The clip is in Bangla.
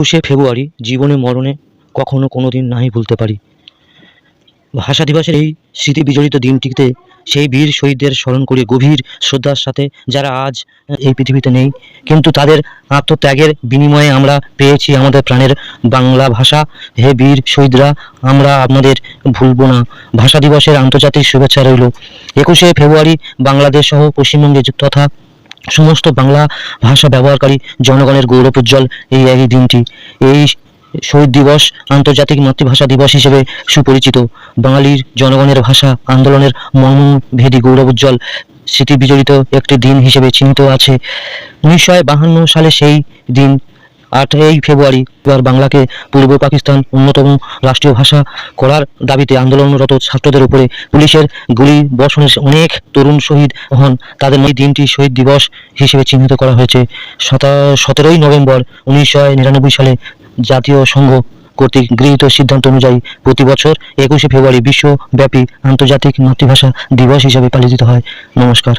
একুশে ফেব্রুয়ারি জীবনে মরণে কখনো কোনো দিন নাই ভুলতে পারি। ভাষা দিবসের এই স্মৃতি বিজড়িত দিনটিতে সেই বীর শহীদদের স্মরণ করে গভীর শ্রদ্ধার সাথে যারা আজ এই পৃথিবীতে নেই। কিন্তু তাদের আত্মত্যাগের বিনিময়ে আমরা পেয়েছি আমাদের প্রাণের বাংলা ভাষা। হে বীর শহীদরা, আমরা আপনাদের ভুলব না। ভাষা দিবসের আন্তর্জাতিক শুভেচ্ছা রইল। একুশে ফেব্রুয়ারি বাংলাদেশ সহ পশ্চিমবঙ্গে তথা সমস্ত বাংলা ভাষা ব্যবহারকারী জনগণের গৌরব উজ্জ্বল এই একই দিনটি। এই শহীদ দিবস আন্তর্জাতিক মাতৃভাষা দিবস হিসেবে সুপরিচিত। বাঙালির জনগণের ভাষা আন্দোলনের মর্মভেদী গৌরব উজ্জ্বল স্মৃতি বিজড়িত একটি দিন হিসেবে চিহ্নিত আছে। উনিশশো সালে সেই দিন আটই ফেব্রুয়ারি এবার বাংলাকে পূর্ব পাকিস্তান অন্যতম রাষ্ট্রীয় ভাষা করার দাবিতে আন্দোলনরত ছাত্রদের উপরে পুলিশের গুলি বর্ষণে অনেক তরুণ শহীদ হন। তাদের এই দিনটি শহীদ দিবস হিসেবে চিহ্নিত করা হয়েছে। সতেরোই নভেম্বর উনিশশো নিরানব্বই সালে জাতীয় সংঘ কর্তৃক গৃহীত সিদ্ধান্ত অনুযায়ী প্রতি বছর একুশে ফেব্রুয়ারি বিশ্বব্যাপী আন্তর্জাতিক মাতৃভাষা দিবস হিসাবে পালিত হয়। নমস্কার।